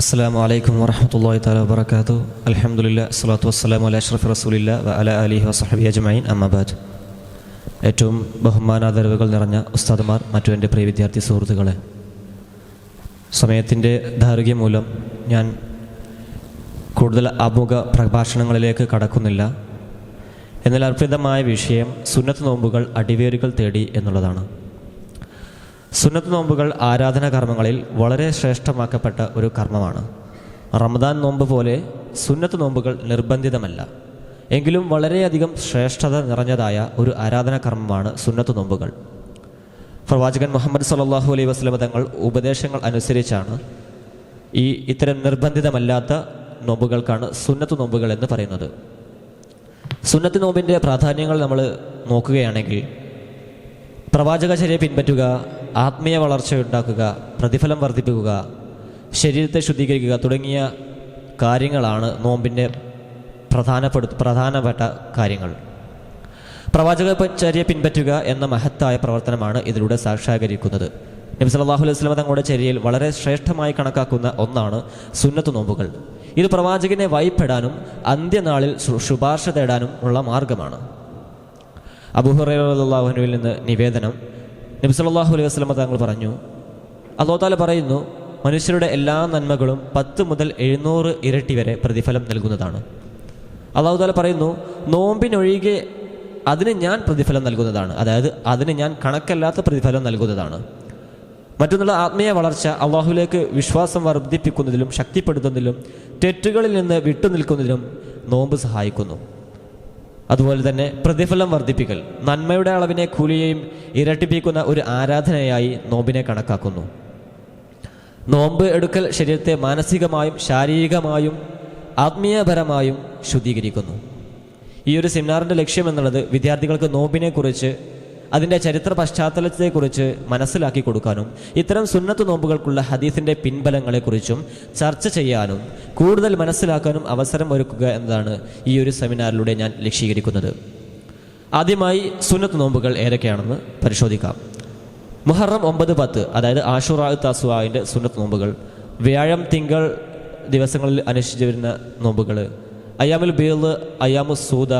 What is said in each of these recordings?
അസ്സാം വലൈക്കും വറഹമത്തല്ലാഹി താല വാബർക്കാത്തു അലഹമുല്ല അസ്സലാത്തു വസ്സലാം അല അഷ്റഫ് റസൂലില്ല വ അല അലി വസഹബി അജ്മൈൻ അമ്മബാദ് ഏറ്റവും ബഹുമാനാദരവുകൾ നിറഞ്ഞ ഉസ്താദുമാർ മറ്റു എന്റെ പ്രിയ വിദ്യാർത്ഥി സുഹൃത്തുക്കളെ. സമയത്തിന്റെ ദാരുഗ്യം മൂലം ഞാൻ കൂടുതൽ ആമുഖ പ്രഭാഷണങ്ങളിലേക്ക് കടക്കുന്നില്ല. എന്നാൽ അർപ്പിതമായ വിഷയം സുന്നത്ത് നോമ്പുകൾ അടിവേരുകൾ തേടി എന്നുള്ളതാണ്. സുന്നത്ത് നോമ്പുകൾ ആരാധന കർമ്മങ്ങളിൽ വളരെ ശ്രേഷ്ഠമാക്കപ്പെട്ട ഒരു കർമ്മമാണ്. റമദാൻ നോമ്പ് പോലെ സുന്നത്ത് നോമ്പുകൾ നിർബന്ധിതമല്ല. എങ്കിലും വളരെയധികം ശ്രേഷ്ഠത നിറഞ്ഞതായ ഒരു ആരാധന കർമ്മമാണ് സുന്നത്ത് നോമ്പുകൾ. പ്രവാചകൻ മുഹമ്മദ് സല്ലാഹു അലൈഹി വസ്ലമ തങ്ങൾ ഉപദേശങ്ങൾ അനുസരിച്ചാണ് ഈ ഇത്തരം നിർബന്ധിതമല്ലാത്ത നോമ്പുകൾക്കാണ് സുന്നത്ത് നോമ്പുകൾ എന്ന് പറയുന്നത്. സുന്നത്ത് നോമ്പിന്റെ പ്രാധാന്യങ്ങൾ നമ്മൾ നോക്കുകയാണെങ്കിൽ പ്രവാചകചര്യ പിൻപറ്റുക ആത്മീയ വളർച്ച ഉണ്ടാക്കുക പ്രതിഫലം വർദ്ധിപ്പിക്കുക ശരീരത്തെ ശുദ്ധീകരിക്കുക തുടങ്ങിയ കാര്യങ്ങളാണ് നോമ്പിന്റെ പ്രധാനപ്പെടു പ്രധാനപ്പെട്ട കാര്യങ്ങൾ. പ്രവാചകചര്യ പിൻപറ്റുക എന്ന മഹത്തായ പ്രവർത്തനമാണ് ഇതിലൂടെ സാക്ഷാകരിക്കുന്നത് നബി സല്ലല്ലാഹു അലൈഹി സ്വലം തങ്ങളുടെ ചര്യയിൽ വളരെ ശ്രേഷ്ഠമായി കണക്കാക്കുന്ന ഒന്നാണ് സുന്നത്ത് നോമ്പുകൾ. ഇത് പ്രവാചകനെ വൈപ്പെടാനും അന്ത്യനാളിൽ ശുപാർശ തേടാനും ഉള്ള മാർഗമാണ്. അബുഹുറൈഹുവിൽ നിന്ന് നിവേദനം. നബ്സലാഹു അലൈഹി വസ്ലമ താങ്കൾ പറഞ്ഞു അള്ളാഹുത്താല പറയുന്നു മനുഷ്യരുടെ എല്ലാ നന്മകളും പത്ത് മുതൽ എഴുന്നൂറ് ഇരട്ടി വരെ പ്രതിഫലം നൽകുന്നതാണ്. അള്ളാഹുതാല പറയുന്നു നോമ്പിനൊഴികെ അതിന് ഞാൻ പ്രതിഫലം നൽകുന്നതാണ്. അതായത് അതിന് ഞാൻ കണക്കല്ലാത്ത പ്രതിഫലം നൽകുന്നതാണ്. മറ്റൊന്നുള്ള ആത്മീയ വളർച്ച അള്ളാഹുലേക്ക് വിശ്വാസം വർദ്ധിപ്പിക്കുന്നതിലും ശക്തിപ്പെടുത്തുന്നതിലും തെറ്റുകളിൽ നിന്ന് വിട്ടുനിൽക്കുന്നതിലും നോമ്പ് സഹായിക്കുന്നു. അതുപോലെ തന്നെ പ്രതിഫലം വർദ്ധിപ്പിക്കൽ. നന്മയുടെ അളവിനെ കൂലിയെയും ഇരട്ടിപ്പിക്കുന്ന ഒരു ആരാധനയായി നോമ്പിനെ കണക്കാക്കുന്നു. നോമ്പ് എടുക്കൽ ശരീരത്തെ മാനസികമായും ശാരീരികമായും ആത്മീയപരമായും ശുദ്ധീകരിക്കുന്നു. ഈ ഒരു സെമിനാറിന്റെ ലക്ഷ്യം എന്നുള്ളത് വിദ്യാർത്ഥികൾക്ക് നോമ്പിനെക്കുറിച്ച് അതിന്റെ ചരിത്ര പശ്ചാത്തലത്തെക്കുറിച്ച് മനസ്സിലാക്കി കൊടുക്കാനും ഇത്തരം സുന്നത്ത് നോമ്പുകൾക്കുള്ള ഹദീസിന്റെ പിൻബലങ്ങളെക്കുറിച്ചും ചർച്ച ചെയ്യാനും കൂടുതൽ മനസ്സിലാക്കാനും അവസരം ഒരുക്കുക എന്നതാണ് ഈ ഒരു സെമിനാറിലൂടെ ഞാൻ ലക്ഷ്യീകരിക്കുന്നത്. ആദ്യമായി സുന്നത്ത് നോമ്പുകൾ ഏതൊക്കെയാണെന്ന് പരിശോധിക്കാം. മുഹറം ഒമ്പത് പത്ത് അതായത് ആഷുറാ തസുവാവിന്റെ സുന്നത്ത് നോമ്പുകൾ വ്യാഴം തിങ്കൾ ദിവസങ്ങളിൽ അനുഷ്ഠിച്ചു വരുന്ന നോമ്പുകൾ അയ്യാമുൽ ബീൽ അയ്യാമു സൂദ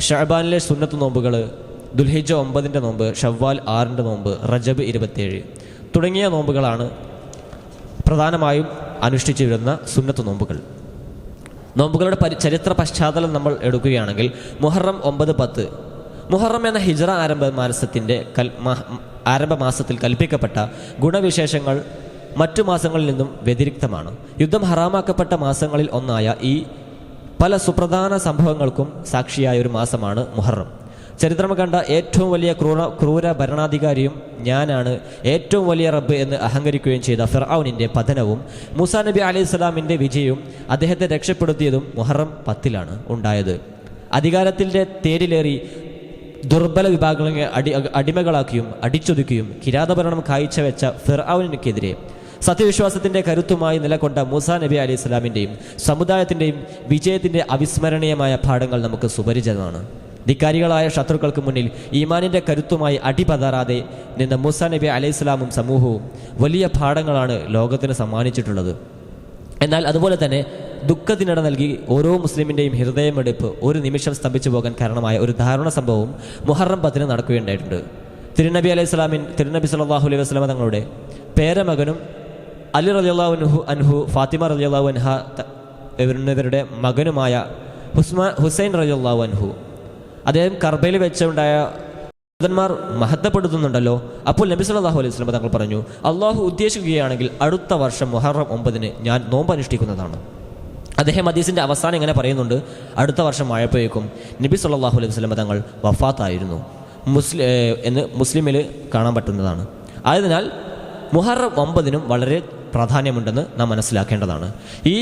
ഷഹബാനിലെ സുന്നത്ത് നോമ്പുകൾ ദുൽഹിജ ഒമ്പതിന്റെ നോമ്പ് ഷവ്വാൽ ആറിന്റെ നോമ്പ് റജബ് ഇരുപത്തിയേഴ് തുടങ്ങിയ നോമ്പുകളാണ് പ്രധാനമായും അനുഷ്ഠിച്ചു വരുന്ന സുന്നത്ത് നോമ്പുകൾ. നോമ്പുകളുടെ പരി ചരിത്ര പശ്ചാത്തലം നമ്മൾ എടുക്കുകയാണെങ്കിൽ മുഹറം ഒമ്പത് പത്ത്. മുഹറം എന്ന ഹിജറ ആരംഭ മാസത്തിന്റെ കൽ ആരംഭ മാസത്തിൽ കൽപ്പിക്കപ്പെട്ട ഗുണവിശേഷങ്ങൾ മറ്റു മാസങ്ങളിൽ നിന്നും വ്യതിരിക്തമാണ്. യുദ്ധം ഹറാമാക്കപ്പെട്ട മാസങ്ങളിൽ ഒന്നായ ഈ പല സുപ്രധാന സംഭവങ്ങൾക്കും സാക്ഷിയായ ഒരു മാസമാണ് മുഹറം. ചരിത്രം കണ്ട ഏറ്റവും വലിയ ക്രൂര ക്രൂര ഭരണാധികാരിയും ഞാനാണ്. ഏറ്റവും വലിയ റബ്ബ് എന്ന് അഹങ്കരിക്കുകയും ചെയ്ത ഫിർഔനിന്റെ പതനവും മൂസാ നബി അലൈഹി സ്വലാമിന്റെ വിജയവും അദ്ദേഹത്തെ രക്ഷപ്പെടുത്തിയതും മുഹറം പത്തിലാണ് ഉണ്ടായത്. അധികാരത്തിന്റെ തേരിലേറി ദുർബല വിഭാഗങ്ങളെ അടി അടിമകളാക്കിയും അടിച്ചൊതുക്കിയും കിരാതഭരണം കാഴ്ചവെച്ച ഫിർഔനിനെതിരെ സത്യവിശ്വാസത്തിന്റെ കരുത്തുമായി നിലകൊണ്ട മൂസ നബി അലി സ്വലാമിന്റെയും സമുദായത്തിന്റെയും വിജയത്തിന്റെ അവിസ്മരണീയമായ പാഠങ്ങൾ നമുക്ക് സുപരിചിതമാണ്. ധിക്കാരികളായ ശത്രുക്കൾക്ക് മുന്നിൽ ഈമാനിന്റെ കരുത്തുമായി അടിപതറാതെ നിന്ന മുസ നബി അലൈഹി സ്വലാമും സമൂഹവും വലിയ പാഠങ്ങളാണ് ലോകത്തിന് സമ്മാനിച്ചിട്ടുള്ളത്. എന്നാൽ അതുപോലെ തന്നെ ദുഃഖത്തിനിട നൽകി ഓരോ മുസ്ലിമിന്റെയും ഹൃദയമെടുപ്പ് ഒരു നിമിഷം സ്തംഭിച്ചു പോകാൻ കാരണമായ ഒരു ദാരുണ സംഭവം മുഹറം പത്തിന് നടക്കുകയുണ്ടായിട്ടുണ്ട്. തിരുനബി അലൈഹി സ്വലാമിൻ തിരുനബി സല്ലല്ലാഹു അലൈഹി വസ്ലാമ തങ്ങളുടെ പേരമകനും അലി റലിയല്ലാഹു അൻഹു അൻഹു ഫാത്തിമ റലിയല്ലാഹു അൻഹ എന്നിവരുടെ മകനുമായ ഹുസ്മ ഹുസൈൻ റലിയല്ലാഹു അൻഹു അദ്ദേഹം കർബയിൽ വെച്ചുണ്ടായ ദൂതന്മാർ മഹത്വപ്പെടുത്തുന്നുണ്ടല്ലോ. അപ്പോൾ നബി സല്ലല്ലാഹു അലൈഹി വസല്ലം തങ്ങൾ പറഞ്ഞു അള്ളാഹു ഉദ്ദേശിക്കുകയാണെങ്കിൽ അടുത്ത വർഷം മുഹറം ഒമ്പതിന് ഞാൻ നോമ്പ് അനുഷ്ഠിക്കുന്നതാണ്. അദ്ദേഹം ഹദീസിന്റെ അവസാനം ഇങ്ങനെ പറയുന്നുണ്ട് അടുത്ത വർഷം ആയപ്പോഴേക്കും നബി സല്ലല്ലാഹു അലൈഹി വസല്ലം തങ്ങൾ വഫാത്തായിരുന്നു. മുസ്ലി എന്ന് മുസ്ലിമിൽ കാണാൻ പറ്റുന്നതാണ്. ആയതിനാൽ മുഹറം ഒമ്പതിനും വളരെ പ്രാധാന്യമുണ്ടെന്ന് നാം മനസ്സിലാക്കേണ്ടതാണ്. ഈ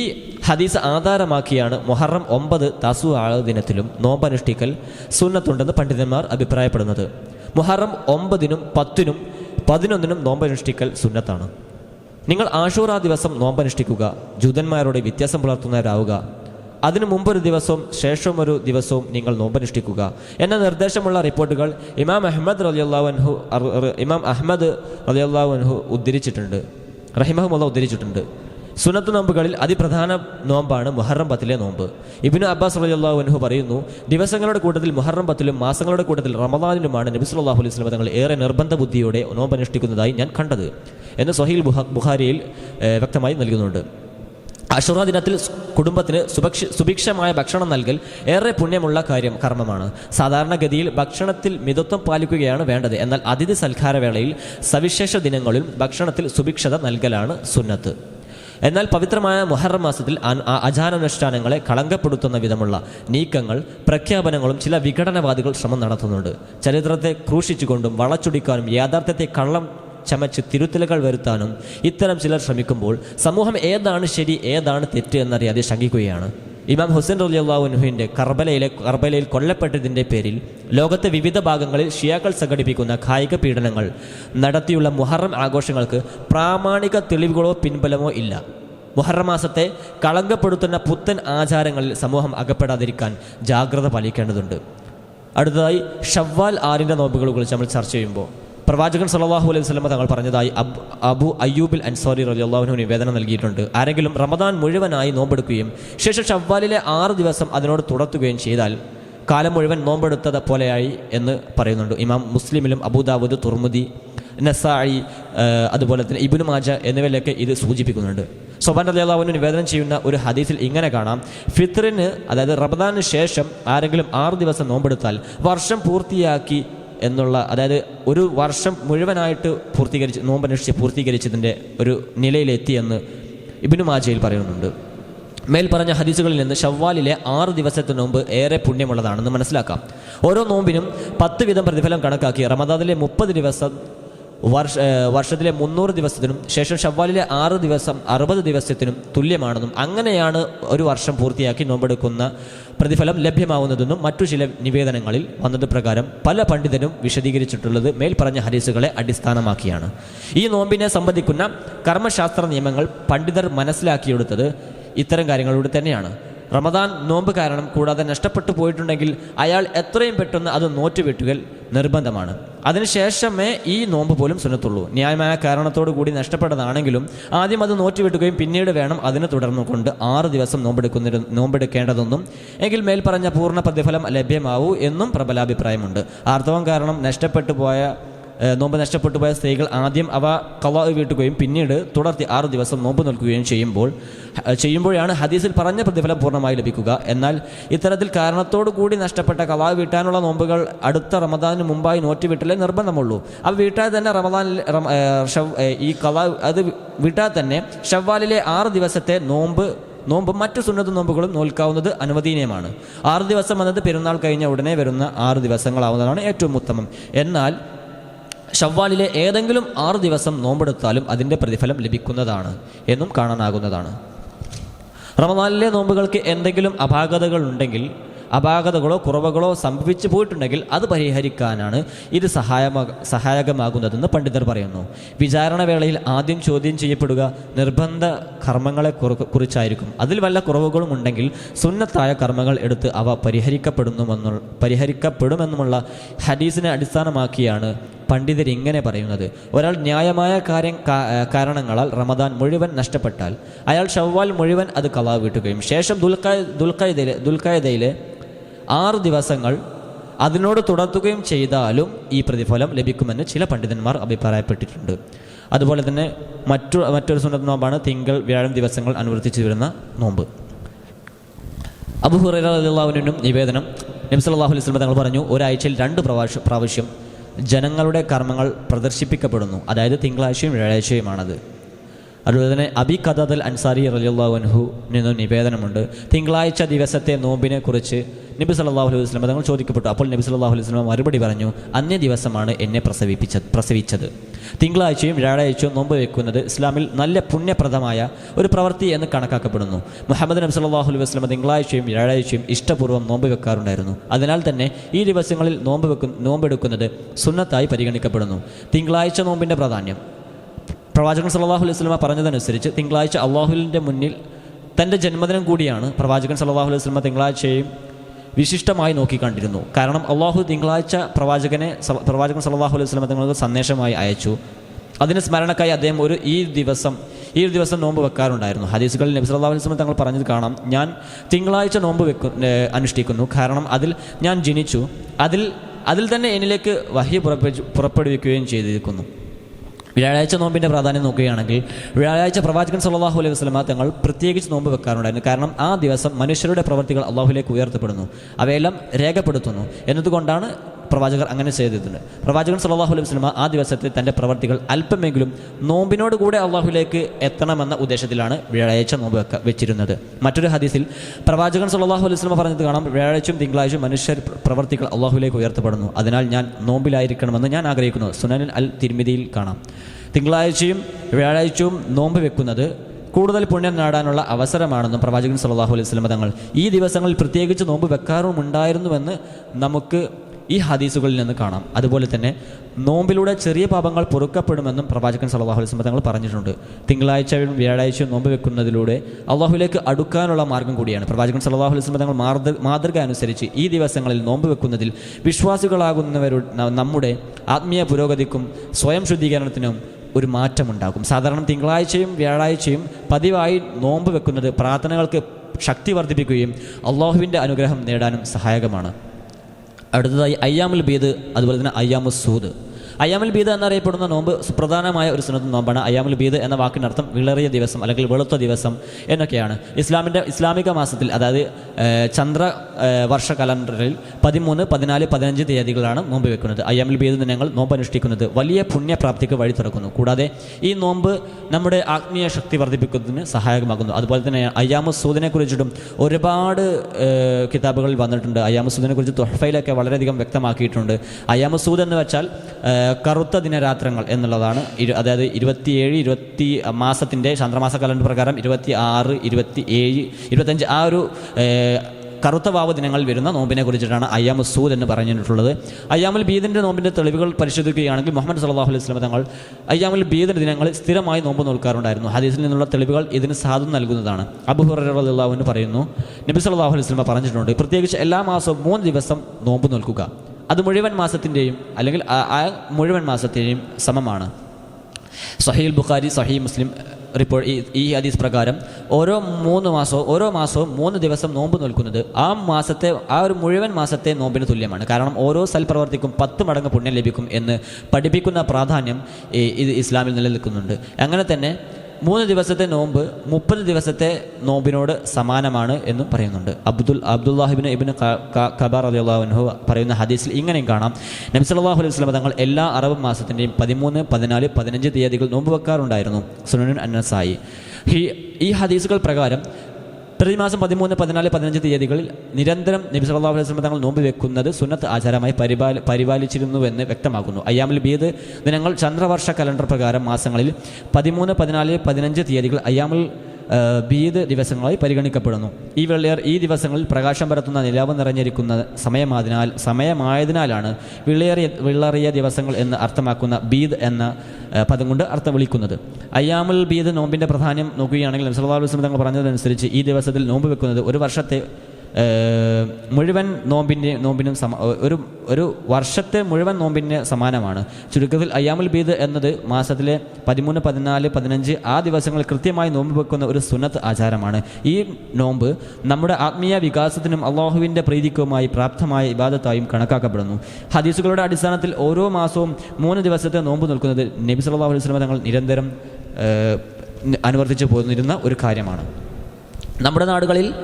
ഹദീസ് ആധാരമാക്കിയാണ് മൊഹറം ഒമ്പത് തസു ആ ദിനത്തിലും നോമ്പനുഷ്ഠിക്കൽ സുന്നത്തുണ്ടെന്ന് പണ്ഡിതന്മാർ അഭിപ്രായപ്പെടുന്നത്. മുഹറം ഒമ്പതിനും പത്തിനും പതിനൊന്നിനും നോമ്പനുഷ്ഠിക്കൽ സുന്നത്താണ്. നിങ്ങൾ ആഷൂറാ ദിവസം നോമ്പനുഷ്ഠിക്കുക ജൂതന്മാരോട് വ്യത്യാസം പുലർത്തുന്നവരാവുക. അതിനു മുമ്പൊരു ദിവസവും ശേഷവും ഒരു ദിവസവും നിങ്ങൾ നോമ്പനുഷ്ഠിക്കുക. എന്ന നിർദ്ദേശമുള്ള റിപ്പോർട്ടുകൾ ഇമാം അഹമ്മദ് റലിയല്ലാഹു ഇമാം അഹമ്മദ് അൻഹു ഉദ്ധരിച്ചിട്ടുണ്ട്. റഹിമഹമുള്ള ഉദ്ധരിച്ചിട്ടുണ്ട്. സുനത്ത് നോമ്പുകളിൽ അതിപ്രധാന നോമ്പാണ് മുഹറം പത്തിലെ നോമ്പ്. ഇബിനു അബ്ബാസ് റളിയല്ലാഹു അൻഹു പറയുന്നു ദിവസങ്ങളുടെ കൂട്ടത്തിൽ മുഹറം പത്തിലും മാസങ്ങളുടെ കൂട്ടത്തിൽ റമദാനിലുമാണ് നബി സല്ലല്ലാഹു അലൈഹി വസല്ലം തങ്ങൾ ഏറെ നിർബന്ധ ബുദ്ധിയോടെ നോമ്പ് അനുഷ്ഠിക്കുന്നതായി ഞാൻ കണ്ടത്. എന്ന് സൊഹീൽ ബുഹ- ബുഖാരിയിൽ വ്യക്തമായി നൽകുന്നുണ്ട്. അഷുറ ദിനത്തിൽ കുടുംബത്തിന് സുഭക്ഷ സുഭിക്ഷമായ ഭക്ഷണം നൽകൽ ഏറെ പുണ്യമുള്ള കാര്യം കർമ്മമാണ്. സാധാരണഗതിയിൽ ഭക്ഷണത്തിൽ മിതത്വം പാലിക്കുകയാണ് വേണ്ടത്. എന്നാൽ അതിഥി സൽക്കാരവേളയിൽ സവിശേഷ ദിനങ്ങളിൽ ഭക്ഷണത്തിൽ സുഭിക്ഷത നൽകലാണ് സുന്നത്ത്. എന്നാൽ പവിത്രമായ മുഹറം മാസത്തിൽ അജാനുഷ്ഠാനങ്ങളെ കളങ്കപ്പെടുത്തുന്ന വിധമുള്ള നീക്കങ്ങൾ പ്രഖ്യാപനങ്ങളും ചില വിഘടനവാദികൾ ശ്രമം നടത്തുന്നുണ്ട്. ചരിത്രത്തെ ക്രൂശിച്ചുകൊണ്ടും വളച്ചൊടിക്കാനും യാഥാർത്ഥ്യത്തെ കള്ളം ചമച്ച് തിരുത്തലുകൾ വരുത്താനും ഇത്തരം ചിലർ ശ്രമിക്കുമ്പോൾ സമൂഹം ഏതാണ് ശരി ഏതാണ് തെറ്റ് എന്നറിയാതെ ശങ്കിക്കുകയാണ്. ഇമാം ഹുസൈൻ റലിയുള്ളാഹുനുഹിന്റെ കർബലയിലെ കർബലയിൽ കൊല്ലപ്പെട്ടതിന്റെ പേരിൽ ലോകത്തെ വിവിധ ഭാഗങ്ങളിൽ ഷിയാക്കൾ സംഘടിപ്പിക്കുന്ന കായിക പീഡനങ്ങൾ നടത്തിയുള്ള മുഹറം ആഘോഷങ്ങൾക്ക് പ്രാമാണിക തെളിവുകളോ പിൻബലമോ ഇല്ല. മുഹറം മാസത്തെ കളങ്കപ്പെടുത്തുന്ന പുത്തൻ ആചാരങ്ങളിൽ സമൂഹം അകപ്പെടാതിരിക്കാൻ ജാഗ്രത പാലിക്കേണ്ടതുണ്ട്. അടുത്തതായി ഷവ്വാൽ ആറിന്റെ നോമ്പുകളെ കുറിച്ച് നമ്മൾ ചർച്ച ചെയ്യുമ്പോൾ പ്രവാചകൻ സല്ലല്ലാഹു അലൈഹി വസല്ലം തങ്ങൾ പറഞ്ഞതായി അബ് അബു അയ്യൂബിൽ അൻസാരി റളിയല്ലാഹുവിന് നിവേദനം നൽകിയിട്ടുണ്ട്. ആരെങ്കിലും റമദാൻ മുഴുവനായി നോമ്പെടുക്കുകയും ശേഷം ഷവ്വാലിലെ ആറ് ദിവസം അതിനോട് തുടർത്തുകയും ചെയ്താൽ കാലം മുഴുവൻ നോമ്പെടുത്തത് പോലെയായി എന്ന് പറയുന്നുണ്ട്. ഇമാം മുസ്ലിമിലും അബൂദാവൂദ് തുർമുദി നസായി അതുപോലെ തന്നെ ഇബുനു മാജ എന്നിവയിലൊക്കെ ഇത് സൂചിപ്പിക്കുന്നുണ്ട്. സൊബാൻ അലിയാഹുവിന് നിവേദനം ചെയ്യുന്ന ഒരു ഹദീസിൽ ഇങ്ങനെ കാണാം. ഫിത്രിന് അതായത് റമദാനു ശേഷം ആരെങ്കിലും ആറ് ദിവസം നോമ്പെടുത്താൽ വർഷം പൂർത്തിയാക്കി എന്നുള്ള അതായത് ഒരു വർഷം മുഴുവനായിട്ട് പൂർത്തീകരിച്ച് നോമ്പനുഷ്ഠിച്ച് പൂർത്തീകരിച്ചതിന്റെ ഒരു നിലയിലെത്തിയെന്ന് ഇബിനു മാജയിൽ പറയുന്നുണ്ട്. മേൽ പറഞ്ഞ ഹദീസുകളിൽ നിന്ന് ഷവ്വാലിലെ ആറ് ദിവസത്തെ നോമ്പ് ഏറെ പുണ്യമുള്ളതാണെന്ന് മനസ്സിലാക്കാം. ഓരോ നോമ്പിനും പത്ത് വീതം പ്രതിഫലം കണക്കാക്കി റമദാദിലെ മുപ്പത് ദിവസം വർഷ വർഷത്തിലെ മുന്നൂറ് ദിവസത്തിനും ശേഷം ഷവ്വാലിലെ ആറ് ദിവസം അറുപത് ദിവസത്തിനും തുല്യമാണെന്നും അങ്ങനെയാണ് ഒരു വർഷം പൂർത്തിയാക്കി നോമ്പെടുക്കുന്ന പ്രതിഫലം ലഭ്യമാവുന്നതെന്നും മറ്റു ചില നിവേദനങ്ങളിൽ വന്നത് പ്രകാരം പല പണ്ഡിതരും വിശദീകരിച്ചിട്ടുള്ളത് മേൽപ്പറഞ്ഞ ഹരീസുകളെ അടിസ്ഥാനമാക്കിയാണ്. ഈ നോമ്പിനെ സംബന്ധിക്കുന്ന കർമ്മശാസ്ത്ര നിയമങ്ങൾ പണ്ഡിതർ മനസ്സിലാക്കിയെടുത്തത് ഇത്തരം കാര്യങ്ങളിലൂടെ തന്നെയാണ്. റമദാൻ നോമ്പ് കാരണം കൂടാതെ നഷ്ടപ്പെട്ടു പോയിട്ടുണ്ടെങ്കിൽ അയാൾ എത്രയും പെട്ടെന്ന് അത് നോറ്റുവെട്ടുകൽ നിർബന്ധമാണ്. അതിനുശേഷമേ ഈ നോമ്പ് പോലും സുന്നത്തുള്ളൂ. ന്യായമായ കാരണത്തോടു കൂടി നഷ്ടപ്പെട്ടതാണെങ്കിലും ആദ്യം അത് നോറ്റുവെട്ടുകയും പിന്നീട് വേണം അതിനെ തുടർന്നു കൊണ്ട് ആറ് ദിവസം നോമ്പെടുക്കുന്ന നോമ്പെടുക്കേണ്ടതെന്നും എങ്കിൽ മേൽപ്പറഞ്ഞ പൂർണ പ്രതിഫലം ലഭ്യമാവൂ എന്നും പ്രബലാഭിപ്രായമുണ്ട്. ആർത്തവം കാരണം നഷ്ടപ്പെട്ടു പോയ നോമ്പ് നഷ്ടപ്പെട്ടു പോയ സ്ത്രീകൾ ആദ്യം അവ കവാ വീട്ടുകയും പിന്നീട് തുടർത്തി ആറു ദിവസം നോമ്പ് നിൽക്കുകയും ചെയ്യുമ്പോൾ ചെയ്യുമ്പോഴാണ് ഹദീസിൽ പറഞ്ഞ പ്രതിഫലം പൂർണമായി ലഭിക്കുക. എന്നാൽ ഇത്തരത്തിൽ കാരണത്തോടു കൂടി നഷ്ടപ്പെട്ട കവാ വീട്ടാനുള്ള നോമ്പുകൾ അടുത്ത റമദാനിന് മുമ്പായി നോറ്റ് വീട്ടിലേ നിർബന്ധമുള്ളൂ. അവ വീട്ടാൽ തന്നെ റമദാനിൽ ഈ കവാ അത് വീട്ടാൽ തന്നെ ഷവ്വാലിലെ ആറ് ദിവസത്തെ നോമ്പ് നോമ്പും മറ്റു സുന്നത്ത് നോമ്പുകളും നോൽക്കാവുന്നത് അനുവദനീയമാണ്. ആറ് ദിവസം എന്നത് പെരുന്നാൾ കഴിഞ്ഞ ഉടനെ വരുന്ന ആറ് ദിവസങ്ങളാവുന്നതാണ് ഏറ്റവും ഉത്തമം. എന്നാൽ ഷവ്വാലിലെ ഏതെങ്കിലും ആറ് ദിവസം നോമ്പെടുത്താലും അതിന്റെ പ്രതിഫലം ലഭിക്കുന്നതാണ് എന്നും കാണാനാകുന്നതാണ്. റമദാനിലെ നോമ്പുകൾക്ക് എന്തെങ്കിലും അപാകതകൾ ഉണ്ടെങ്കിൽ അപാകതകളോ കുറവുകളോ സംഭവിച്ചു പോയിട്ടുണ്ടെങ്കിൽ അത് പരിഹരിക്കാനാണ് ഇത് സഹായമാ സഹായകമാകുന്നതെന്ന് പണ്ഡിതർ പറയുന്നു. വിചാരണ വേളയിൽ ആദ്യം ചോദ്യം ചെയ്യപ്പെടുക നിർബന്ധ കർമ്മങ്ങളെ കുറിച്ചായിരിക്കും. അതിൽ വല്ല കുറവുകളും ഉണ്ടെങ്കിൽ സുന്നത്തായ കർമ്മങ്ങൾ എടുത്ത് അവ പരിഹരിക്കപ്പെടുന്നുമെന്നു പരിഹരിക്കപ്പെടുമെന്നുമുള്ള ഹദീസിനെ അടിസ്ഥാനമാക്കിയാണ് പണ്ഡിതർ ഇങ്ങനെ പറയുന്നത്. ഒരാൾ ന്യായമായ കാര്യം കാരണങ്ങളാൽ റമദാൻ മുഴുവൻ നഷ്ടപ്പെട്ടാൽ അയാൾ ഷവ്വാൽ മുഴുവൻ അത് കലാ വീട്ടുകയും ശേഷം ദുൽഖായ ദുൽഖായതയിലെ ദുൽഖായതയിലെ ആറ് ദിവസങ്ങൾ അതിനോട് തുടർത്തുകയും ചെയ്താലും ഈ പ്രതിഫലം ലഭിക്കുമെന്ന് ചില പണ്ഡിതന്മാർ അഭിപ്രായപ്പെട്ടിട്ടുണ്ട്. അതുപോലെ തന്നെ മറ്റു മറ്റൊരു സുന്നത്ത് നോമ്പാണ് തിങ്കൾ വ്യാഴം ദിവസങ്ങൾ അനുവർത്തിച്ചു വരുന്ന നോമ്പ്. അബുഹുറൈറിനും നിവേദനം നബി സല്ലല്ലാഹു അലൈഹി സ്വലം തങ്ങൾ പറഞ്ഞു ഒരാഴ്ചയിൽ രണ്ട് പ്രാവശ്യം പ്രാവശ്യം ജനങ്ങളുടെ കർമ്മങ്ങൾ പ്രദർശിപ്പിക്കപ്പെടുന്നു. അതായത് തിങ്കളാഴ്ചയും വ്യാഴാഴ്ചയുമാണത്. അതുപോലെ തന്നെ അബി കദൽ അൻസാരി റലിയല്ലാഹു അൻഹു നിന്നും നിവേദനമുണ്ട്. തിങ്കളാഴ്ച ദിവസത്തെ നോമ്പിനെ കുറിച്ച് നബി സല്ലല്ലാഹു അലൈഹി വസല്ലം തങ്ങൾ ചോദിക്കപ്പെട്ടു. അപ്പോൾ നബി സല്ലല്ലാഹു അലൈഹി വസല്ലം മറുപടി പറഞ്ഞു അന്യ ദിവസമാണ് എന്നെ പ്രസവിപ്പിച്ചത് പ്രസവിച്ചത്. തിങ്കളാഴ്ചയും വ്യാഴാഴ്ചയും നോമ്പ് വെക്കുന്നത് ഇസ്ലാമിൽ നല്ല പുണ്യപ്രദമായ ഒരു പ്രവൃത്തി എന്ന് കണക്കാക്കപ്പെടുന്നു. മുഹമ്മദ് നബി സല്ലല്ലാഹു അലൈഹി വസല്ലം തിങ്കളാഴ്ചയും വ്യാഴാഴ്ചയും ഇഷ്ടപൂർവം നോമ്പ് വെക്കാറുണ്ടായിരുന്നു. അതിനാൽ തന്നെ ഈ ദിവസങ്ങളിൽ നോമ്പ് വെക്കു നോമ്പെടുക്കുന്നത് സുന്നത്തായി പരിഗണിക്കപ്പെടുന്നു. തിങ്കളാഴ്ച നോമ്പിന്റെ പ്രാധാന്യം പ്രവാചകൻ സല്ലല്ലാഹു അലൈഹി സ്വലമ പറഞ്ഞതനുസരിച്ച് തിങ്കളാഴ്ച അള്ളാഹുലിന്റെ മുന്നിൽ തന്റെ ജന്മദിനം കൂടിയാണ് പ്രവാചകൻ സല്ലല്ലാഹു അലൈഹി സ്വലമ തിങ്കളാഴ്ചയും വിശിഷ്ടമായി നോക്കിക്കണ്ടിരുന്നു. കാരണം അള്ളാഹു തിങ്കളാഴ്ച പ്രവാചകനെ പ്രവാചകൻ സല്ലല്ലാഹു അലൈഹി സ്വലമ തങ്ങൾക്ക് സന്ദേശമായി അയച്ചു. അതിന് സ്മരണക്കായി അദ്ദേഹം ഒരു ഈ ദിവസം ഈ ഒരു ദിവസം നോമ്പ് വെക്കാറുണ്ടായിരുന്നു. ഹദീസുകളിൽ നബി സല്ലല്ലാഹു അലൈഹി വസല്ലം തങ്ങൾ പറഞ്ഞത് കാണാം ഞാൻ തിങ്കളാഴ്ച നോമ്പ് വെക്കു അനുഷ്ഠിക്കുന്നു. കാരണം അതിൽ ഞാൻ ജനിച്ചു അതിൽ അതിൽ തന്നെ എന്നിലേക്ക് വഹി പുറപ്പെടു പുറപ്പെടുവിക്കുകയും ചെയ്തിരിക്കുന്നു. വ്യാഴാഴ്ച നോമ്പിന്റെ പ്രാധാന്യം നോക്കുകയാണെങ്കിൽ വ്യാഴാഴ്ച പ്രവാചകൻ സല്ലാഹു അലൈഹി വസ്ലമ തങ്ങൾ പ്രത്യേകിച്ച് നോമ്പ് വെക്കാറുണ്ടായിരുന്നു. കാരണം ആ ദിവസം മനുഷ്യരുടെ പ്രവൃത്തികൾ അള്ളാഹുലേക്ക് ഉയർത്തപ്പെടുന്നു. അവയെല്ലാം രേഖപ്പെടുത്തുന്നു. എന്നതുകൊണ്ടാണ് പ്രവാചകർ അങ്ങനെ ചെയ്തിട്ടുണ്ട്. പ്രവാചകൻ സല്ലല്ലാഹു അലൈഹി വസല്ലമ ആ ദിവസത്തെ തന്റെ പ്രവർത്തികൾ അല്പമെങ്കിലും നോമ്പിനോട് കൂടെ അള്ളാഹുലേക്ക് എത്തണമെന്ന ഉദ്ദേശത്തിലാണ് വ്യാഴാഴ്ച നോമ്പ് വെച്ചിരുന്നത്. മറ്റൊരു ഹദീസിൽ പ്രവാചകൻ സല്ലല്ലാഹു അലൈഹി വസല്ലമ പറഞ്ഞത് കാണാം വ്യാഴാഴ്ചയും തിങ്കളാഴ്ചയും മനുഷ്യർ പ്രവർത്തികൾ അള്ളാഹുലേക്ക് ഉയർത്തപ്പെടുന്നു. അതിനാൽ ഞാൻ നോമ്പിലായിരിക്കണമെന്ന് ഞാൻ ആഗ്രഹിക്കുന്നു. സുനനിൽ അൽ തിരുമിതിയിൽ കാണാം. തിങ്കളാഴ്ചയും വ്യാഴാഴ്ചയും നോമ്പ് വെക്കുന്നത് കൂടുതൽ പുണ്യം നേടാനുള്ള അവസരമാണെന്നും പ്രവാചകൻ സല്ലല്ലാഹു അലൈഹി സ്വലമ തങ്ങൾ ഈ ദിവസങ്ങളിൽ പ്രത്യേകിച്ച് നോമ്പ് വെക്കാറുമുണ്ടായിരുന്നുവെന്ന് നമുക്ക് ഈ ഹദീസുകളിൽ നിന്ന് കാണാം. അതുപോലെ തന്നെ നോമ്പിലൂടെ ചെറിയ പാപങ്ങൾ പൊറുക്കപ്പെടുമെന്നും പ്രവാചകൻ സല്ലല്ലാഹു അലൈഹി തങ്ങൾ പറഞ്ഞിട്ടുണ്ട്. തിങ്കളാഴ്ചയും വ്യാഴാഴ്ചയും നോമ്പ് വെക്കുന്നതിലൂടെ അള്ളാഹുലേക്ക് അടുക്കാനുള്ള മാർഗം കൂടിയാണ്. പ്രവാചകൻ സല്ലല്ലാഹു അലൈഹി തങ്ങൾ മാതൃക അനുസരിച്ച് ഈ ദിവസങ്ങളിൽ നോമ്പ് വെക്കുന്നതിൽ വിശ്വാസികളാകുന്നവരുടെ നമ്മുടെ ആത്മീയ പുരോഗതിക്കും സ്വയം ശുദ്ധീകരണത്തിനും ഒരു മാറ്റമുണ്ടാകും. സാധാരണ തിങ്കളാഴ്ചയും വ്യാഴാഴ്ചയും പതിവായി നോമ്പ് വെക്കുന്നത് പ്രാർത്ഥനകൾക്ക് ശക്തി വർദ്ധിപ്പിക്കുകയും അള്ളാഹുവിന്റെ അനുഗ്രഹം നേടാനും സഹായകമാണ്. അടുത്തതായി അയ്യാമുൽ ബീദ് അതുപോലെ തന്നെ അയ്യാമു സൂദ് അയ്യാമുൽ ബീദ് എന്നറിയപ്പെടുന്ന നോമ്പ് സുപ്രധാനമായ ഒരു സുന്നത്ത് നോമ്പാണ്. അയാമുൽ ബീദ് എന്ന വാക്കിനർത്ഥം വിളറിയ ദിവസം അല്ലെങ്കിൽ വെളുത്ത ദിവസം എന്നൊക്കെയാണ്. ഇസ്ലാമിന്റെ ഇസ്ലാമിക മാസത്തിൽ അതായത് ചന്ദ്ര വർഷ കലണ്ടറിൽ പതിമൂന്ന് പതിനാല് പതിനഞ്ച് തീയതികളാണ് നോമ്പ് വെക്കുന്നത്. അയ്യാമുൽ ബീദ് ദിനങ്ങൾ നോമ്പ് അനുഷ്ഠിക്കുന്നത് വലിയ പുണ്യപ്രാപ്തിക്ക് വഴി തുറക്കുന്നു. കൂടാതെ ഈ നോമ്പ് നമ്മുടെ ആത്മീയ ശക്തി വർദ്ധിപ്പിക്കുന്നതിന് സഹായകമാകുന്നു. അതുപോലെ തന്നെ അയ്യാമു സൂദിനെ കുറിച്ചിട്ടും ഒരുപാട് കിതാബുകളിൽ വന്നിട്ടുണ്ട്. അയ്യാമു സൂദിനെക്കുറിച്ച് തൊഹഫയിലൊക്കെ വളരെയധികം വ്യക്തമാക്കിയിട്ടുണ്ട്. അയ്യാമു സൂദ് എന്ന് വെച്ചാൽ കറുത്ത ദിനരാത്രങ്ങൾ എന്നുള്ളതാണ്. അതായത് ഇരുപത്തിയേഴ് ഇരുപത്തി മാസത്തിന്റെ ചന്ദ്രമാസ കലണ്ടർ പ്രകാരം ഇരുപത്തി ആറ് ഇരുപത്തി ഏഴ് ഇരുപത്തഞ്ച് ആ ഒരു കറുത്ത വാവ് ദിനങ്ങളിൽ വരുന്ന നോമ്പിനെ കുറിച്ചിട്ടാണ് അയ്യാമു സൂദ് എന്ന് പറഞ്ഞിട്ടുള്ളത്. അയ്യാമുൽ ബീദിന്റെ നോമ്പിന്റെ തെളിവുകൾ പരിശോധിക്കുകയാണെങ്കിൽ മുഹമ്മദ് സല്ലല്ലാഹു അലൈഹി വസല്ലം തങ്ങൾ അയ്യാമുൽ ബീദിന്റെ ദിനങ്ങളിൽ സ്ഥിരമായി നോമ്പ് നോൽക്കാറുണ്ടായിരുന്നു. ഹദീസിൽ നിന്നുള്ള തെളിവുകൾ ഇതിന് സാധു നൽകുന്നതാണ്. അബു ഹുറല്ലാഹുവിന് പറയുന്നു നബി സല്ലല്ലാഹു അലൈഹി വസല്ലം പറഞ്ഞിട്ടുണ്ട് പ്രത്യേകിച്ച് എല്ലാ മാസവും മൂന്ന് ദിവസം നോമ്പ് നോൽക്കുക. അത് മുഴുവൻ മാസത്തിന്റെയും അല്ലെങ്കിൽ ആ- മുഴുവൻ മാസത്തിന്റെയും സമമാണ്. സഹീൽ ബുഖാരി സഹീ മുസ്ലിം റിപ്പോർട്ട് ഈ ഹദീസ് പ്രകാരം ഓരോ മൂന്ന് മാസവും ഓരോ മാസവും മൂന്ന് ദിവസം നോമ്പ് നിൽക്കുന്നത് ആ മാസത്തെ ആ ഒരു മുഴുവൻ മാസത്തെ നോമ്പിന് തുല്യമാണ്. കാരണം ഓരോ സൽപ്രവർത്തിക്കും പത്ത് മടങ്ങ് പുണ്യം ലഭിക്കും എന്ന് പഠിപ്പിക്കുന്ന പ്രാധാന്യം ഇത് ഇസ്ലാമിൽ നിലനിൽക്കുന്നുണ്ട്. അങ്ങനെ തന്നെ മൂന്ന് ദിവസത്തെ നോമ്പ് മുപ്പത് ദിവസത്തെ നോമ്പിനോട് സമാനമാണ് എന്ന് പറയുന്നുണ്ട്. അബ്ദുൽ അബ്ദുല്ലാഹിബിൻ ഇബിൻ ഖബാർ അലിഹു പറയുന്ന ഹദീസിൽ ഇങ്ങനെയും കാണാം. നബി സല്ലല്ലാഹു അലൈഹി വസല്ലം തങ്ങൾ എല്ലാ അറബ് മാസത്തിന്റെയും പതിമൂന്ന് പതിനാല് പതിനഞ്ച് തീയതികൾ നോമ്പ് വെക്കാറുണ്ടായിരുന്നു. സുനൻ അന്നസായി. ഈ ഹദീസുകൾ പ്രകാരം പ്രതിമാസം പതിമൂന്ന് പതിനാല് പതിനഞ്ച് തീയതികളിൽ നിരന്തരം നബി സല്ലല്ലാഹു അലൈഹി തങ്ങൾ നോമ്പ് വെക്കുന്നത് സുന്നത്ത് ആചാരമായി പരിപാല പരിപാലിച്ചിരുന്നുവെന്ന് വ്യക്തമാക്കുന്നു. അയ്യാമുൽ ബീദ് ദിനങ്ങൾ ചന്ദ്രവർഷ കലണ്ടർ പ്രകാരം മാസങ്ങളിൽ പതിമൂന്ന് പതിനാല് പതിനഞ്ച് തീയതികൾ അയ്യാമുൽ ബീദ് ദിവസങ്ങളായി പരിഗണിക്കപ്പെടുന്നു. ഈ വെള്ളിയർ ഈ ദിവസങ്ങളിൽ പ്രകാശം പരത്തുന്ന നിലാവ് നിറഞ്ഞിരിക്കുന്ന സമയമായതിനാൽ സമയമായതിനാലാണ് വിളയേറിയ വിളറിയ ദിവസങ്ങൾ എന്ന് അർത്ഥമാക്കുന്ന ബീദ് എന്ന പദം കൊണ്ട് അർത്ഥം വിളിക്കുന്നത്. അയ്യാമുൽ ബീദ് നോമ്പിന്റെ പ്രാധാന്യം നോക്കുകയാണെങ്കിൽ നബി സല്ലല്ലാഹു അലൈഹി വസല്ലം തങ്ങൾ പറഞ്ഞതനുസരിച്ച് ഈ ദിവസത്തിൽ നോമ്പ് വെക്കുന്നത് ഒരു വർഷത്തെ മുഴുവൻ നോമ്പിന്റെ നോമ്പിനും സമ ഒരു ഒരു വർഷത്തെ മുഴുവൻ നോമ്പിന് സമാനമാണ്. ചുരുക്കത്തിൽ അയ്യാമുൽ ബീദ് എന്നത് മാസത്തിലെ പതിമൂന്ന് പതിനാല് പതിനഞ്ച് ആ ദിവസങ്ങൾ കൃത്യമായി നോമ്പ് വെക്കുന്ന ഒരു സുന്നത്ത് ആചാരമാണ്. ഈ നോമ്പ് നമ്മുടെ ആത്മീയ വികാസത്തിനും അള്ളാഹുവിന്റെ പ്രീതിക്കുമായി പ്രാപ്തമായ ഇബാദത്തായും കണക്കാക്കപ്പെടുന്നു. ഹദീസുകളുടെ അടിസ്ഥാനത്തിൽ ഓരോ മാസവും മൂന്ന് ദിവസത്തെ നോമ്പ് നിൽക്കുന്നത് നബി സല്ലല്ലാഹു അലൈഹി വസല്ലം തങ്ങൾ നിരന്തരം അനുവർത്തിച്ചു പോന്നിരുന്ന ഒരു കാര്യമാണ്. നമ്മുടെ നാടുകളിൽ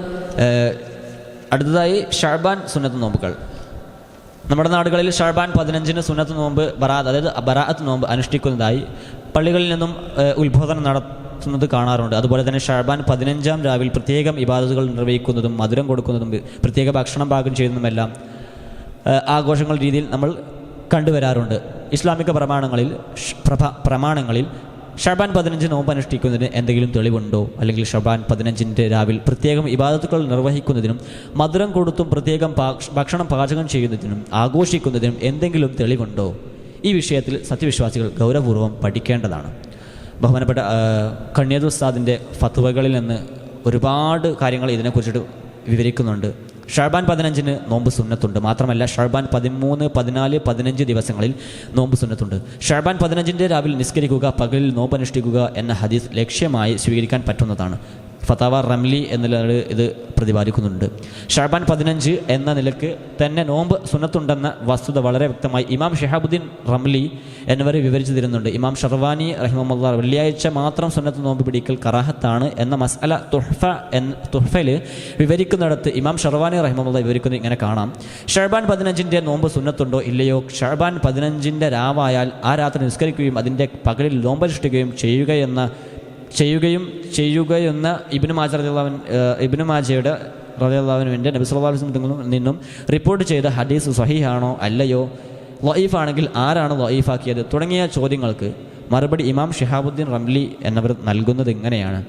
അടുത്തതായി ഷാബാൻ സുന്നത്ത് നോമ്പുകൾ. നമ്മുടെ നാടുകളിൽ ഷാബാൻ പതിനഞ്ചിന് സുന്നത്ത് നോമ്പ് ബറാത്ത് അതായത് ബറാത്ത് നോമ്പ് അനുഷ്ഠിക്കുന്നതായി പള്ളികളിൽ നിന്നും ഉത്ബോധനം നടത്തുന്നത് കാണാറുണ്ട്. അതുപോലെ തന്നെ ഷാബാൻ പതിനഞ്ചാം രാവിൽ പ്രത്യേകം ഇബാദത്തുകൾ നിർവഹിക്കുന്നതും മധുരം കൊടുക്കുന്നതും പ്രത്യേക ഭക്ഷണം പാകം ചെയ്യുന്നതുമെല്ലാം ആഘോഷങ്ങളുടെ രീതിയിൽ നമ്മൾ കണ്ടുവരാറുണ്ട്. ഇസ്ലാമിക പ്രമാണങ്ങളിൽ പ്രമാണങ്ങളിൽ ഷബാൻ പതിനഞ്ച് നോമ്പ് അനുഷ്ഠിക്കുന്നതിന് എന്തെങ്കിലും തെളിവുണ്ടോ? അല്ലെങ്കിൽ ഷബാൻ പതിനഞ്ചിന്റെ രാവിൽ പ്രത്യേകം ഇബാദത്തുകൾ നിർവഹിക്കുന്നതിനും മധുരം കൊടുത്തും പ്രത്യേകം ഭക്ഷണം പാചകം ചെയ്യുന്നതിനും ആഘോഷിക്കുന്നതിനും എന്തെങ്കിലും തെളിവുണ്ടോ? ഈ വിഷയത്തിൽ സത്യവിശ്വാസികൾ ഗൗരവപൂർവം പഠിക്കേണ്ടതാണ്. ബഹുമാനപ്പെട്ട കണ്ണിയദ് ഉസ്താദിന്റെ ഫത്വകളിൽ നിന്ന് ഒരുപാട് കാര്യങ്ങൾ ഇതിനെക്കുറിച്ചിട്ട് വിവരിക്കുന്നുണ്ട്. ഷർബാൻ പതിനഞ്ചിന് നോമ്പ് സുന്നത്തുണ്ട്. മാത്രമല്ല ഷർബാൻ പതിമൂന്ന് പതിനാല് പതിനഞ്ച് ദിവസങ്ങളിൽ നോമ്പ് സുന്നത്തുണ്ട്. ഷർബാൻ പതിനഞ്ചിന്റെ രാവിലെ നിസ്കരിക്കുക പകലിൽ നോമ്പ് അനുഷ്ഠിക്കുക എന്ന ഹദീസ് ലക്ഷ്യമായി സ്വീകരിക്കാൻ പറ്റുന്നതാണ്. ഫതാവ റംലി എന്ന നിലയിൽ ഇത് പ്രതിപാദിക്കുന്നുണ്ട്. ഷാബാൻ പതിനഞ്ച് എന്ന നിലയ്ക്ക് തന്നെ നോമ്പ് സുന്നത്തുണ്ടെന്ന വസ്തുത വളരെ വ്യക്തമായി ഇമാം ഷഹാബുദ്ദീൻ റംലി എന്നിവർ വിവരിച്ചു തരുന്നുണ്ട്. ഇമാം ഷർവാനി റഹിമല്ല വെള്ളിയാഴ്ച മാത്രം സുന്നത്ത് നോമ്പ് പിടിക്കൽ കറാഹത്താണ് എന്ന മസ്അല തുഹ്ഫ എന്ന തുഹ്ഫയിൽ വിവരിക്കുന്നിടത്ത് ഇമാം ഷർവാനി റഹിമല്ല വിവരിക്കുന്നത് ഇങ്ങനെ കാണാം. ഷർബാൻ പതിനഞ്ചിന്റെ നോമ്പ് സുന്നത്തുണ്ടോ ഇല്ലയോ? ഷർബാൻ പതിനഞ്ചിന്റെ രാവായാൽ ആ രാത്രി നിസ്കരിക്കുകയും അതിന്റെ പകലിൽ നോമ്പ് അനുഷ്ഠിക്കുകയും ചെയ്യുക ചെയ്യുകയെന്ന ചെയ്യുകയും ചെയ്യുകയെന്ന് ഇബിന് മാജ റളിയല്ലാഹു ഇബിന് മാജയുടെ റലിയാഹുവിന്റെ നബി അലൈഹി വസല്ലം നിന്നും റിപ്പോർട്ട് ചെയ്ത ഹദീസ് സഹീഹാണോ അല്ലയോ? ലൊയീഫ് ആണെങ്കിൽ ആരാണ് ലൊയീഫാക്കിയത് തുടങ്ങിയ ചോദ്യങ്ങൾക്ക് മറുപടി ഇമാം ഷിഹാബുദ്ദീൻ റംലി എന്നവർ നൽകുന്നത് ഇങ്ങനെയാണ്.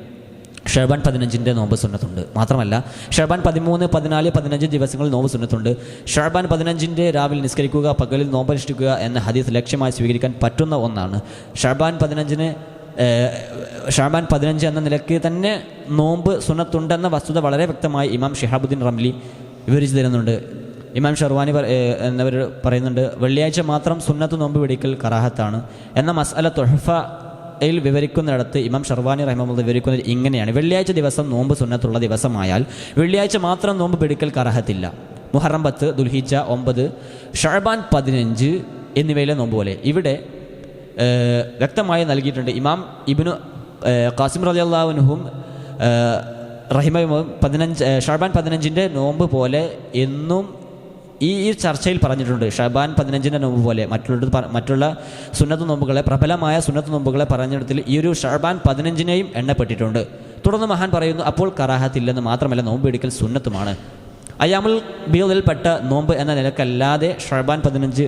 ഷെബാൻ പതിനഞ്ചിന്റെ നോമ്പ് സുന്നത്തുണ്ട്. മാത്രമല്ല ഷെബാൻ പതിമൂന്ന് പതിനാല് പതിനഞ്ച് ദിവസങ്ങളിൽ നോമ്പ് സുന്നത്തുണ്ട്. ഷെബാൻ പതിനഞ്ചിന്റെ രാവിലെ നിസ്കരിക്കുക പകലിൽ നോമ്പ് അനുഷ്ഠിക്കുക എന്ന ഹദീസ് ലക്ഷ്യമായി സ്വീകരിക്കാൻ പറ്റുന്ന ഒന്നാണ്. ഷെബാൻ പതിനഞ്ചിന് ഷാബാൻ പതിനഞ്ച് എന്ന നിലയ്ക്ക് തന്നെ നോമ്പ് സുന്നത്തുണ്ടെന്ന വസ്തുത വളരെ വ്യക്തമായി ഇമാം ഷിഹാബുദ്ദീൻ റംലി വിവരിച്ചു തരുന്നുണ്ട്. ഇമാം ഷർവാനി എന്നിവർ പറയുന്നുണ്ട് വെള്ളിയാഴ്ച മാത്രം സുന്നത്ത് നോമ്പ് പിടിക്കൽ കറാഹത്താണ്. എന്ന മസ്അല തൊഹഫയിൽ വിവരിക്കുന്നിടത്ത് ഇമാം ഷർവാനി റഹ്മുള്ള വിവരിക്കുന്നത് ഇങ്ങനെയാണ്. വെള്ളിയാഴ്ച ദിവസം നോമ്പ് സുന്നത്തുള്ള ദിവസമായാൽ വെള്ളിയാഴ്ച മാത്രം നോമ്പ് പിടിക്കൽ കറാഹത്തില്ല. മുഹറം പത്ത് ദുൽഹിജ ഒമ്പത് ഷർബാൻ പതിനഞ്ച് എന്നിവയിലെ നോമ്പ് പോലെ ഇവിടെ വ്യക്തമായി നൽകിയിട്ടുണ്ട്. ഇമാം ഇബിനു കാസിം റലി അള്ളാഹുനുഹും റഹിമയും പതിനഞ്ച് ഷാബാൻ പതിനഞ്ചിന്റെ നോമ്പ് പോലെ എന്നും ഈ ഈ ചർച്ചയിൽ പറഞ്ഞിട്ടുണ്ട്. ഷാബാൻ പതിനഞ്ചിന്റെ നോമ്പ് പോലെ മറ്റുള്ള മറ്റുള്ള സുന്നത്ത് നോമ്പുകളെ പ്രബലമായ സുന്നത്ത് നോമ്പുകളെ പറഞ്ഞിടത്തിൽ ഈ ഒരു ഷാബാൻ പതിനഞ്ചിനെയും എണ്ണപ്പെട്ടിട്ടുണ്ട്. തുടർന്ന് മഹാൻ പറയുന്നു അപ്പോൾ കറാഹത്തില്ലെന്ന് മാത്രമല്ല നോമ്പ് എടുക്കൽ സുന്നത്തുമാണ്. അയാമുൽ ബിയോതിൽപ്പെട്ട നോമ്പ് എന്ന നിലക്കല്ലാതെ ഷർബാൻ പതിനഞ്ച്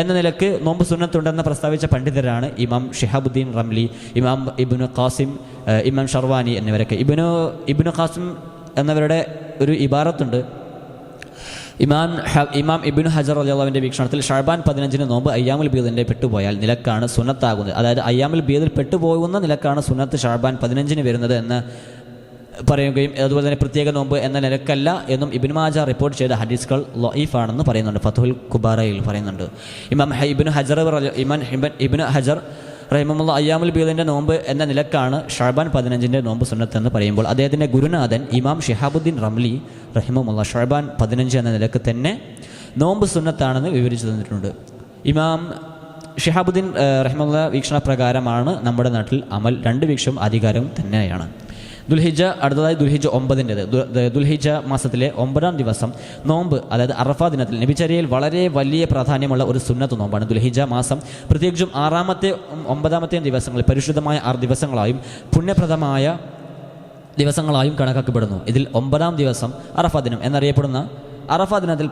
എന്ന നിലയ്ക്ക് നോമ്പ് സുന്നത്തുണ്ടെന്ന് പ്രസ്താവിച്ച പണ്ഡിതരാണ് ഇമാം ഷിഹാബുദ്ദീൻ റംലി ഇമാം ഇബിനു ഖാസിം ഇമാം ഷർവാനി എന്നിവരൊക്കെ. ഇബിനു ഇബിനു ഖാസിം എന്നവരുടെ ഒരു ഇബാറത്തുണ്ട്. ഇമാം ഇമാം ഇബിനു ഹജർ അലിയാവിന്റെ വീക്ഷണത്തിൽ ഷർബാൻ പതിനഞ്ചിന് നോമ്പ് അയ്യാമുൽ ബീദിന്റെ പെട്ടുപോയാൽ നിലക്കാണ് സുന്നത്താകുന്നത്. അതായത് അയ്യാമുൽ ബീദിൽ പെട്ടുപോകുന്ന നിലക്കാണ് സുന്നത്ത് ഷർബാൻ പതിനഞ്ചിന് വരുന്നത് എന്ന് പറയുകയും അതുപോലെ തന്നെ പ്രത്യേക നോമ്പ് എന്ന നിലക്കല്ല എന്നും ഇബിൻ മാജ റിപ്പോർട്ട് ചെയ്ത ഹദീസുകൾ ലൊയീഫ് ആണെന്ന് പറയുന്നുണ്ട്. ഫതുൽ കുബാറയിൽ പറയുന്നുണ്ട്. ഇമാം ഇബിൻ ഹജർ ഇമാൻ ഇബിന് ഹജർ റഹിമുള്ള അയ്യാമുൽ ബീദിന്റെ നോമ്പ് എന്ന നിലക്കാണ് ഷാബാൻ പതിനഞ്ചിന്റെ നോമ്പ് സുന്നത്ത് എന്ന് പറയുമ്പോൾ അദ്ദേഹത്തിന്റെ ഗുരുനാഥൻ ഇമാം ഷിഹാബുദ്ദീൻ റംലി റഹിമുള്ള ഷാബാൻ പതിനഞ്ച് എന്ന നിലയ്ക്ക് തന്നെ നോമ്പ് സുന്നത്താണെന്ന് വിവരിച്ചു തന്നിട്ടുണ്ട്. ഇമാം ഷിഹാബുദ്ദീൻ റഹിമുള്ള വീക്ഷണ പ്രകാരമാണ് നമ്മുടെ നാട്ടിൽ അമൽ രണ്ട് വീക്ഷം അധികാരവും തന്നെയാണ്. ദുൽഹിജ അടുത്തതായി ദുൽഹിജ ഒമ്പതിന്റെ ദുൽഹിജ മാസത്തിലെ ഒമ്പതാം ദിവസം നോമ്പ് അതായത് അറഫ ദിനത്തിൽ നബിചര്യയിൽ വളരെ വലിയ പ്രാധാന്യമുള്ള ഒരു സുന്നത്ത് നോമ്പാണ് ദുൽഹിജ മാസം. പ്രത്യേകിച്ചും ആറാമത്തെ ഒമ്പതാമത്തെയും ദിവസങ്ങളിൽ പരിശുദ്ധമായ ആറ് ദിവസങ്ങളായും പുണ്യപ്രദമായ ദിവസങ്ങളായും കണക്കാക്കപ്പെടുന്നു. ഇതിൽ ഒമ്പതാം ദിവസം അറഫ ദിനം എന്നറിയപ്പെടുന്ന അറഫ ദിനത്തിൽ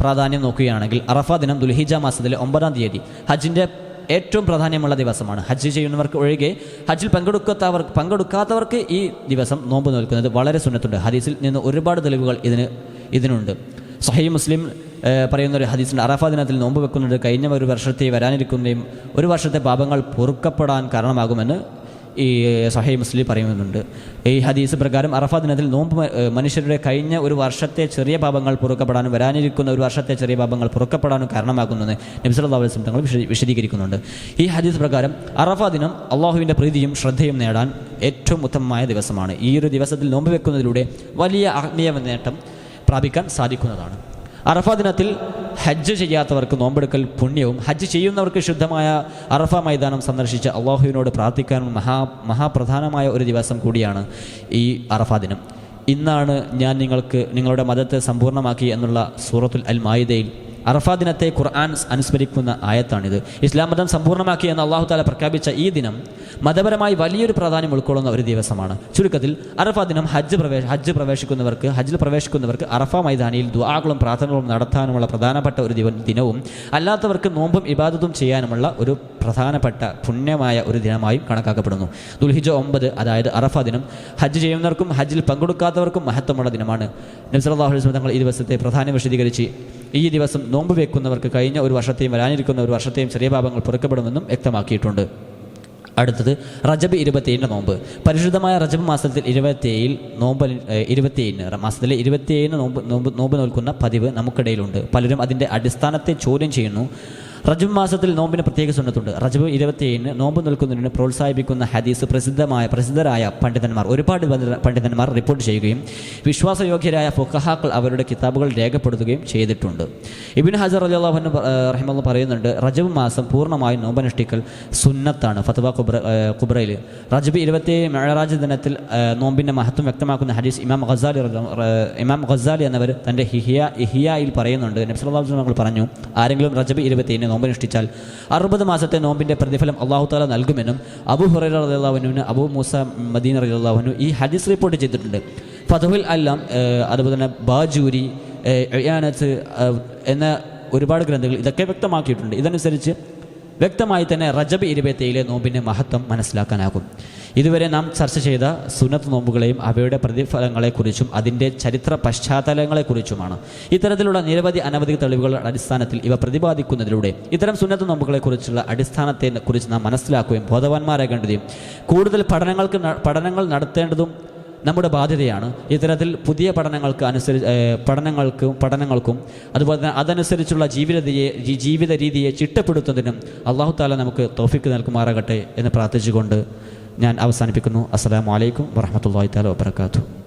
പ്രാധാന്യം നോക്കുകയാണെങ്കിൽ അറഫ ദിനം ദുൽഹിജ മാസത്തിലെ ഒമ്പതാം തീയതി. ഹജ്ജിന്റെ ഏറ്റവും പ്രാധാന്യമുള്ള ദിവസമാണ്. ഹജ്ജ് ചെയ്യുന്നവർക്ക് ഒഴികെ ഹജ്ജിൽ പങ്കെടുക്കാത്തവർ പങ്കെടുക്കാത്തവർക്ക് ഈ ദിവസം നോമ്പ് നോൽക്കുന്നത് വളരെ സുന്നത്തുണ്ട്. ഹദീസിൽ നിന്ന് ഒരുപാട് തെളിവുകൾ ഇതിന് ഇതിനുണ്ട്. സഹീ മുസ്ലിം പറയുന്ന ഒരു ഹദീസിന്റെ അറഫ ദിനത്തിൽ നോമ്പ് വെക്കുന്നത് കഴിഞ്ഞ ഒരു വർഷത്തെ വരാനിരിക്കുന്നതും ഒരു വർഷത്തെ പാപങ്ങൾ പൊറുക്കപ്പെടാൻ കാരണമാകുമെന്ന് ഈ സഹൈ മുസ്ലിം പറയുന്നുണ്ട്. ഈ ഹദീസ് പ്രകാരം അറഫ ദിനത്തിൽ നോമ്പ് മനുഷ്യരുടെ കഴിഞ്ഞ ഒരു വർഷത്തെ ചെറിയ പാപങ്ങൾ പുറക്കപ്പെടാനും വരാനിരിക്കുന്ന ഒരു വർഷത്തെ ചെറിയ പാപങ്ങൾ പുറക്കപ്പെടാനും കാരണമാകുന്നെന്ന് നബ്സല്ലാ വസ്ലം തങ്ങൾ വിശദീ- വിശദീകരിക്കുന്നുണ്ട്. ഈ ഹദീസ് പ്രകാരം അറഫ ദിനം അള്ളാഹുവിന്റെ പ്രീതിയും ശ്രദ്ധയും നേടാൻ ഏറ്റവും ഉത്തമമായ ദിവസമാണ്. ഈ ഒരു ദിവസത്തിൽ നോമ്പ് വെക്കുന്നതിലൂടെ വലിയ ആത്മീയ നേട്ടം പ്രാപിക്കാൻ സാധിക്കുന്നതാണ്. അറഫ ദിനത്തിൽ ഹജ്ജ് ചെയ്യാത്തവർക്ക് നോമ്പെടുക്കൽ പുണ്യവും ഹജ്ജ് ചെയ്യുന്നവർക്ക് ശുദ്ധമായ അറഫ മൈതാനം സന്ദർശിച്ച് അള്ളാഹുവിനോട് പ്രാർത്ഥിക്കാനും മഹാ മഹാപ്രധാനമായ ഒരു ദിവസം കൂടിയാണ് ഈ അറഫ ദിനം. ഇന്നാണ് ഞാൻ നിങ്ങൾക്ക് നിങ്ങളുടെ മതത്തെ സമ്പൂർണമാക്കി എന്നുള്ള സൂറത്തുൽ അൽ മായിദയിൽ അറഫ ദിനത്തെ ഖുർആൻ അനുസ്മരിക്കുന്ന ആയത്താണിത്. ഇസ്ലാം മതം സമ്പൂർണമാക്കി എന്ന് അള്ളാഹു താല പ്രഖ്യാപിച്ച ഈ ദിനം മതപരമായി വലിയൊരു പ്രാധാന്യം ഉൾക്കൊള്ളുന്ന ഒരു ദിവസമാണ്. ചുരുക്കത്തിൽ അറഫാ ദിനം ഹജ്ജ് പ്രവേശ ഹജ്ജ് പ്രവേശിക്കുന്നവർക്ക് ഹജ്ജിൽ പ്രവേശിക്കുന്നവർക്ക് അറഫ മൈതാനിയിൽ ദുആകളും പ്രാർത്ഥനകളും നടത്താനുമുള്ള പ്രധാനപ്പെട്ട ഒരു ദിനവും അല്ലാത്തവർക്ക് നോമ്പും ഇബാദത്തും ചെയ്യാനുമുള്ള ഒരു പ്രധാനപ്പെട്ട പുണ്യമായ ഒരു ദിനമായും കണക്കാക്കപ്പെടുന്നു. ദുൽഹിജ ഒമ്പത് അതായത് അറഫ ദിനം ഹജ്ജ് ചെയ്യുന്നവർക്കും ഹജ്ജിൽ പങ്കെടുക്കാത്തവർക്കും മഹത്വമുള്ള ദിനമാണ്. നബ്സലാഹുലി അലൈഹി തങ്ങൾ ഈ ദിവസത്തെ പ്രധാനം വിശദീകരിച്ച് ഈ ദിവസം നോമ്പ് വെക്കുന്നവർക്ക് കഴിഞ്ഞ ഒരു വർഷത്തെയും വരാനിരിക്കുന്ന ഒരു വർഷത്തെയും ചെറിയ പാപങ്ങൾ പുറക്കപ്പെടുമെന്നും വ്യക്തമാക്കിയിട്ടുണ്ട്. അടുത്തത് റജബ് ഇരുപത്തിയേഴിന്റെ നോമ്പ്. പരിശുദ്ധമായ റജബ് മാസത്തിൽ ഇരുപത്തിയേഴിൽ നോമ്പ് ഇരുപത്തിയേഴിന് മാസത്തിലെ ഇരുപത്തിയേഴിന് നോമ്പ് നോമ്പ് നോമ്പ് നോൽക്കുന്ന പതിവ് നമുക്കിടയിലുണ്ട്. പലരും അതിന്റെ അടിസ്ഥാനത്തെ ചോദ്യം ചെയ്യുന്നു. റജബ് മാസത്തിൽ നോമ്പിന് പ്രത്യേക സുന്നത്തുണ്ട്. റജബ് ഇരുപത്തിയേഴിന് നോമ്പ് നിൽക്കുന്നതിന് പ്രോത്സാഹിപ്പിക്കുന്ന ഹദീസ് പ്രസിദ്ധമായ പ്രസിദ്ധരായ പണ്ഡിതന്മാർ ഒരുപാട് പണ്ഡിതന്മാർ റിപ്പോർട്ട് ചെയ്യുകയും വിശ്വാസയോഗ്യരായ ഫുഖഹാക്കൾ അവരുടെ കിതാബുകൾ രേഖപ്പെടുത്തുകയും ചെയ്തിട്ടുണ്ട്. ഇബിൻ ഹജർ അലി അള്ളാഹു റഹിമല്ല പറയുന്നുണ്ട് റജബ് മാസം പൂർണമായും നോമ്പനുഷ്ഠിക്കൽ സുന്നത്താണ്. ഫത്വ കുബ്ര കുബ്രയിൽ റജബ് ഇരുപത്തിയേഴ് മെഴറാജ് ദിനത്തിൽ നോമ്പിന്റെ മഹത്വം വ്യക്തമാക്കുന്ന ഹദീസ് ഇമാം ഖസാലി ഇമാം ഖസാലി എന്നവർ തന്റെ ഹിഹിയ ഇഹിയയിൽ പറയുന്നുണ്ട്. നബ്സ് അള്ളാഹു പറഞ്ഞു ആരെങ്കിലും റജബ് ഇരുപത്തിയേഴിന് നോമ്പനുഷ്ഠിച്ചാൽ അറുപത് മാസത്തെ നോമ്പിന്റെ പ്രതിഫലം അള്ളാഹു താല നൽകുമെന്നും അബു ഹുറൈ റളിയല്ലാഹുവിന് അബു മൂസ മദീൻ റളിയല്ലാഹുവിനു ഈ ഹദീസ് റിപ്പോർട്ട് ചെയ്തിട്ടുണ്ട്. ഫതഹുൽ അല്ലാം അതുപോലെ തന്നെ ബാജൂരി ഏഹ് ഇയാനത്ത് എന്ന ഒരുപാട് ഗ്രന്ഥങ്ങൾ ഇതൊക്കെ വ്യക്തമാക്കിയിട്ടുണ്ട്. ഇതനുസരിച്ച് വ്യക്തമായി തന്നെ റജബ് ഇരുപത്തേയിലെ നോമ്പിന്റെ മഹത്വം മനസ്സിലാക്കാനാകും. ഇതുവരെ നാം ചർച്ച ചെയ്ത സുന്നത്ത് നോമ്പുകളെയും അവയുടെ പ്രതിഫലങ്ങളെക്കുറിച്ചും അതിന്റെ ചരിത്ര പശ്ചാത്തലങ്ങളെക്കുറിച്ചുമാണ്. ഇത്തരത്തിലുള്ള നിരവധി അനവധി തെളിവുകളുടെ അടിസ്ഥാനത്തിൽ ഇവ പ്രതിപാദിക്കുന്നതിലൂടെ ഇത്തരം സുന്നത്ത് നോമ്പുകളെക്കുറിച്ചുള്ള അടിസ്ഥാനത്തെ കുറിച്ച് നാം മനസ്സിലാക്കുകയും ബോധവാന്മാരാകേണ്ടതും കൂടുതൽ പഠനങ്ങൾക്ക് പഠനങ്ങൾ നടത്തേണ്ടതും നമ്മുടെ ബാധ്യതയാണ്. ഇത്തരത്തിൽ പുതിയ പഠനങ്ങൾക്ക് അനുസരിച്ച് പഠനങ്ങൾക്കും പഠനങ്ങൾക്കും അതുപോലെ തന്നെ അതനുസരിച്ചുള്ള ജീവിതയെ ജീവിത രീതിയെ ചിട്ടപ്പെടുത്തുന്നതിനും അള്ളാഹു താല നമുക്ക് തോഫിക്ക് നൽകുമാറാകട്ടെ എന്ന് പ്രാർത്ഥിച്ചുകൊണ്ട് ഞാൻ അവസാനിപ്പിക്കുന്നു. അസ്സലാമു അലൈക്കും വറഹമത്തല്ലാഹി താല വാബർക്കാത്തു